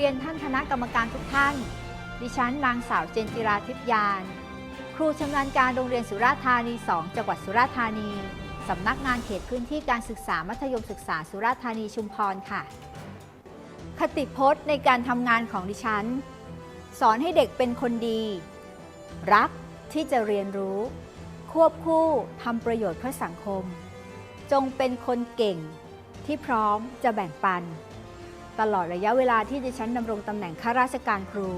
เรียนท่านคณะกรรมการทุกท่าน ดิฉันนางสาวเจนจิราทิพยาน ครูชำนาญการโรงเรียนสุราษฎร์ธานี 2 จังหวัดสุราษฎร์ธานี สำนักงานเขตพื้นที่การศึกษามัธยมศึกษาสุราษฎร์ธานีชุมพรค่ะ คติพจน์ในการทำงานของดิฉัน สอนให้เด็กเป็นคนดี รักที่จะเรียนรู้ ควบคู่ทำประโยชน์เพื่อสังคม จงเป็นคนเก่งที่พร้อมจะแบ่งปัน ตลอดระยะเวลาที่ดิฉันดำรงตำแหน่งข้าราชการครู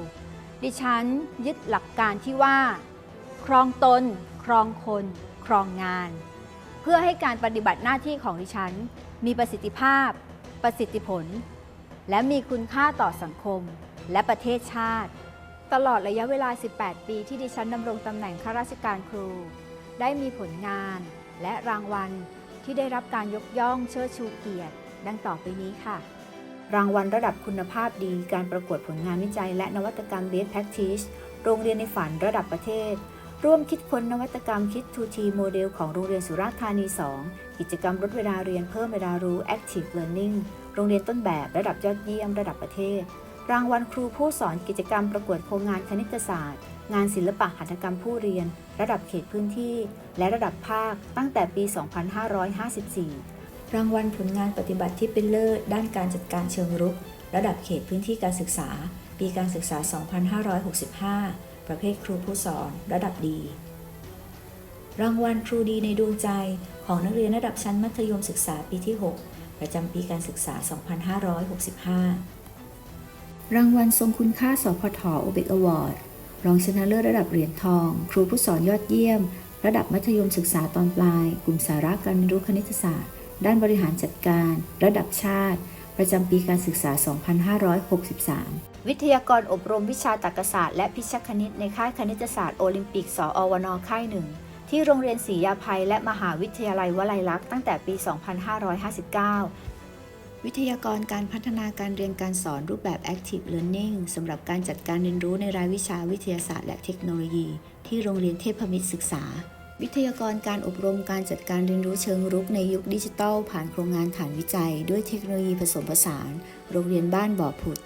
ดิฉันยึดหลักการที่ว่า ครองตน ครองคน ครองงาน เพื่อให้การปฏิบัติหน้าที่ของดิฉัน มีประสิทธิภาพ ประสิทธิผล และมีคุณค่าต่อสังคมและประเทศชาติ ตลอดระยะเวลา 18 ปีที่ดิฉันดำรงตำแหน่งข้าราชการครู ได้มีผลงานและรางวัลที่ได้รับการยกย่องเชิดชูเกียรติ ดังต่อไปนี้ค่ะ รางวัลระดับคุณภาพดี การประกวดผลงานวิจัย และนวัตกรรม Best Practice โรงเรียนในฝันระดับประเทศ ร่วมคิดค้นนวัตกรรมคิด 2T โมเดลของโรงเรียนสุราษฎร์ธานี 2 กิจกรรมลดเวลาเรียนเพิ่มเวลารู้ Active Learning โรงเรียนต้นแบบระดับยอดเยี่ยมระดับประเทศ รางวัลครูผู้สอนกิจกรรมประกวดโครงงานคณิตศาสตร์ งานศิลปะหัตถกรรมผู้เรียน ระดับเขตพื้นที่ และระดับภาคตั้งแต่ปี 2554 รางวัลผลงานปฏิบัติที่เป็นเลิศด้านการจัดการเชิงรุก ระดับเขตพื้นที่การศึกษา ปีการศึกษา 2565 ประเภทครูผู้สอน ระดับดี รางวัลครูดีในดวงใจของนักเรียนระดับชั้นมัธยมศึกษาปีที่ 6 ประจำปีการศึกษา 2565 รางวัลทรงคุณค่าสพทโอเบกอวอร์ดรองชนะเลิศระดับเหรียญทอง ครูผู้สอนยอดเยี่ยม ระดับมัธยมศึกษาตอนปลาย กลุ่มสาระการเรียนรู้คณิตศาสตร์ ด้านบริหารจัดการ ระดับชาติ ประจำปีการศึกษา 2563 วิทยากรอบรมวิชาตรรกศาสตร์และพิชคณิตในค่ายคณิตศาสตร์โอลิมปิก สอวนค่ายหนึ่งที่โรงเรียนศรียาภัยและมหาวิทยาลัยวลัยลักษณ์ตั้งแต่ปี 2559 วิทยากรการพัฒนาการเรียนการสอนรูปแบบ Active Learning สำหรับการจัดการเรียนรู้ในรายวิชาวิทยาศาสตร์และเทคโนโลยี ที่โรงเรียนเทพมิตรศึกษา วิทยากรการอบรมการจัดการเรียนรู้เชิงรุกในยุคดิจิทัล ผ่านโครงงานฐานวิจัย ด้วยเทคโนโลยีผสมผสาน โรงเรียนบ้านบ่อผุด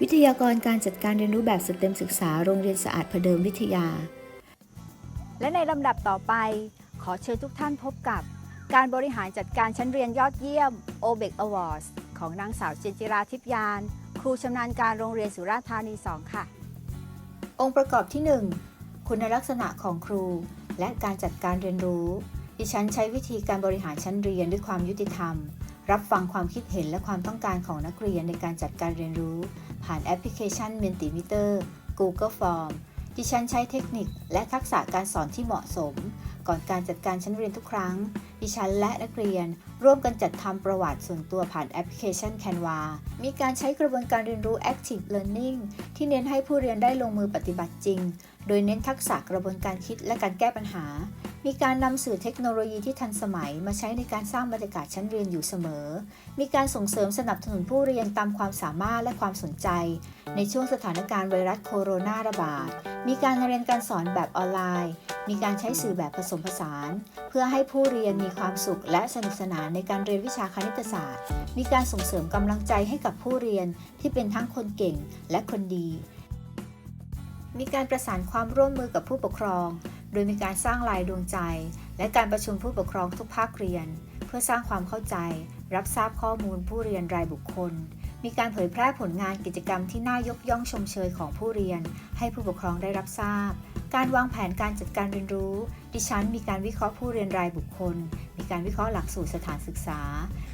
วิทยากรการจัดการเรียนรู้แบบสเต็มศึกษา โรงเรียนสะอาดพเดิมวิทยา และในลำดับต่อไป ขอเชิญทุกท่านพบกับ การบริหารจัดการชั้นเรียนยอดเยี่ยม o b e c Awards ของนางสาวเจนจิราทิพยาน ครูชำนาญการโรงเรียนสุราษฎร์ธานี 2 ค่ะ องค์ประกอบที่ 1 คุณลักษณะของครู และการจัดการเรียนรู้ ดิฉันใช้วิธีการบริหารชั้นเรียนด้วยความยุติธรรม รับฟังความคิดเห็นและความต้องการของนักเรียนในการจัดการเรียนรู้ ผ่านแอปพลิเคชัน Mentimeter Google Form ดิฉันใช้เทคนิคและทักษะการสอนที่เหมาะสม ก่อนการจัดการชั้นเรียนทุกครั้ง ดิฉันและนักเรียนร่วมกันจัดทำประวัติส่วนตัวผ่านแอปพลิเคชัน Canva มีการใช้กระบวนการเรียนรู้ Active Learning ที่เน้นให้ผู้เรียนได้ลงมือปฏิบัติจริง โดยเน้นทักษะกระบวนการคิดและการแก้ปัญหา มีการนำสื่อเทคโนโลยีที่ทันสมัยมาใช้ในการสร้างบรรยากาศชั้นเรียนอยู่เสมอ มีการส่งเสริมสนับสนุนผู้เรียนตามความสามารถและความสนใจ ในช่วงสถานการณ์ไวรัสโคโรนาระบาด มีการเรียนการสอนแบบออนไลน์ มีการใช้สื่อแบบผสมผสาน เพื่อให้ผู้เรียนมีความสุขและสนุกสนานในการเรียนวิชาคณิตศาสตร์ มีการส่งเสริมกำลังใจให้กับผู้เรียนที่เป็นทั้งคนเก่งและคนดี มีการประสานความร่วมมือกับผู้ปกครอง โดยมีการสร้างลายดวงใจ และการประชุมผู้ปกครองทุกภาคเรียน เพื่อสร้างความเข้าใจ รับทราบข้อมูลผู้เรียนรายบุคคล มีการเผยแพร่ผลงานกิจกรรมที่น่ายกย่องชมเชยของผู้เรียน ให้ผู้ปกครองได้รับทราบ การวางแผนการจัดการเรียนรู้ ดิฉันมีการวิเคราะห์ผู้เรียนรายบุคคล มีการวิเคราะห์หลักสูตรสถานศึกษา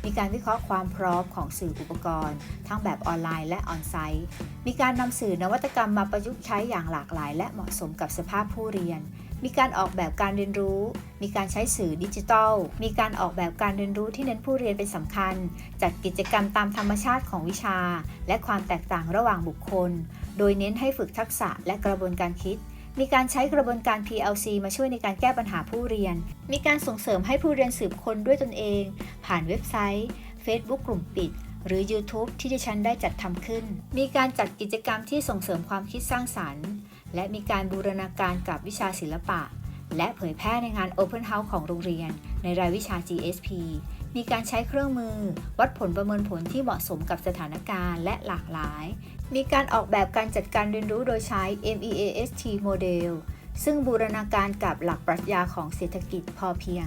มีการวิเคราะห์ความพร้อมของสื่ออุปกรณ์ ทั้งแบบออนไลน์และออนไซต์ มีการนำสื่อนวัตกรรมมาประยุกต์ใช้อย่างหลากหลาย และเหมาะสมกับสภาพผู้เรียน มีการออกแบบการเรียนรู้ มีการใช้สื่อดิจิทัล มีการออกแบบการเรียนรู้ที่เน้นผู้เรียนเป็นสำคัญ จัดกิจกรรมตามธรรมชาติของวิชา และความแตกต่างระหว่างบุคคล โดยเน้นให้ฝึกทักษะและกระบวนการคิดมีการใช้กระบวนการ PLC มาช่วยในการแก้ปัญหาผู้เรียน มีการส่งเสริมให้ผู้เรียนสืบค้นด้วยตนเอง ผ่านเว็บไซต์ Facebook กลุ่มปิด หรือ YouTube ที่ดิฉันได้จัดทำขึ้น มีการจัดกิจกรรมที่ส่งเสริมความคิดสร้างสรรค์ และมีการบูรณาการกับวิชาศิลปะ และเผยแพร่ในงาน Open House ของโรงเรียน ในรายวิชา GSP มีการใช้เครื่องมือ วัดผลประเมินผลที่เหมาะสมกับสถานการณ์และหลากหลาย มีการออกแบบการจัดการเรียนรู้โดยใช้ MEAST Model ซึ่งบูรณาการกับหลักปรัชญาของเศรษฐกิจพอเพียง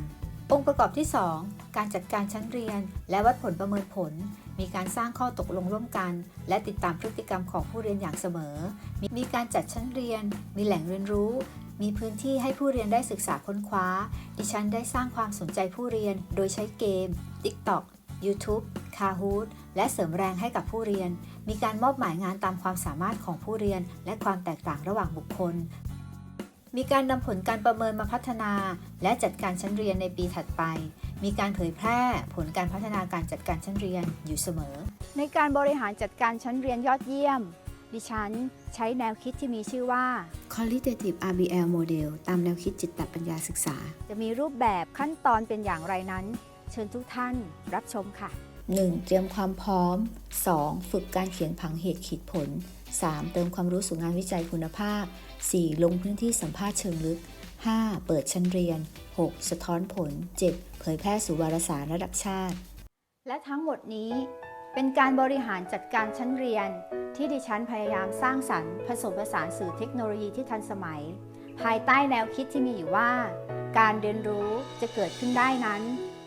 องค์ประกอบที่ 2 การจัดการชั้นเรียน และวัดผลประเมินผล มีการสร้างข้อตกลงร่วมกัน และติดตามพฤติกรรมของผู้เรียนอย่างเสมอมีมีการจัดชั้นเรียน มีแหล่งเรียนรู้ มีพื้นที่ให้ผู้เรียนได้ศึกษาค้นคว้า ดิฉันได้สร้างความสนใจผู้เรียน โดยใช้เกม TikTok YouTube Kahoot และเสริมแรงให้กับผู้เรียน มีการมอบหมายงานตามความสามารถของผู้เรียน และความแตกต่างระหว่างบุคคล มีการนำผลการประเมินมาพัฒนา และจัดการชั้นเรียนในปีถัดไป มีการเผยแพร่ผลการพัฒนาการจัดการชั้นเรียนอยู่เสมอ ในการบริหารจัดการชั้นเรียนยอดเยี่ยม ดิฉันใช้แนวคิดที่มีชื่อว่า Qualitative RBL Model ตามแนวคิดจิตตปัญญาศึกษา จะมีรูปแบบขั้นตอนเป็นอย่างไรนั้น เชิญทุกท่านรับชมค่ะ 1. เตรียมความพร้อม 2. ฝึกการเขียนผังเหตุขีดผล 3. เติมความรู้สู่งานวิจัยคุณภาพ 4. ลงพื้นที่สัมภาษณ์เชิงลึก 5. เปิดชั้นเรียน 6. สะท้อนผล 7. เผยแพร่สู่วารสารระดับชาติ และทั้งหมดนี้เป็นการบริหารจัดการชั้นเรียน ที่ดิฉันพยายามสร้างสรรค์ผสมผสานสื่อเทคโนโลยีที่ทันสมัย ภายใต้แนวคิดที่มีอยู่ว่า การเรียนรู้จะเกิดขึ้นได้นั้น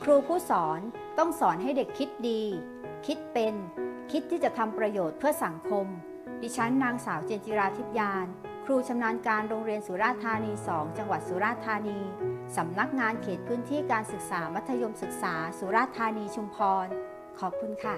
ครูผู้สอนต้องสอนให้เด็กคิดดี คิดเป็น คิดที่จะทำประโยชน์เพื่อสังคม ดิฉันนางสาวเจนจิราทิพยาน ครูชำนาญการโรงเรียนสุราษฎร์ธานี 2 จังหวัดสุราษฎร์ธานี สำนักงานเขตพื้นที่การศึกษามัธยมศึกษา สุราษฎร์ธานีชุมพร ขอบคุณค่ะ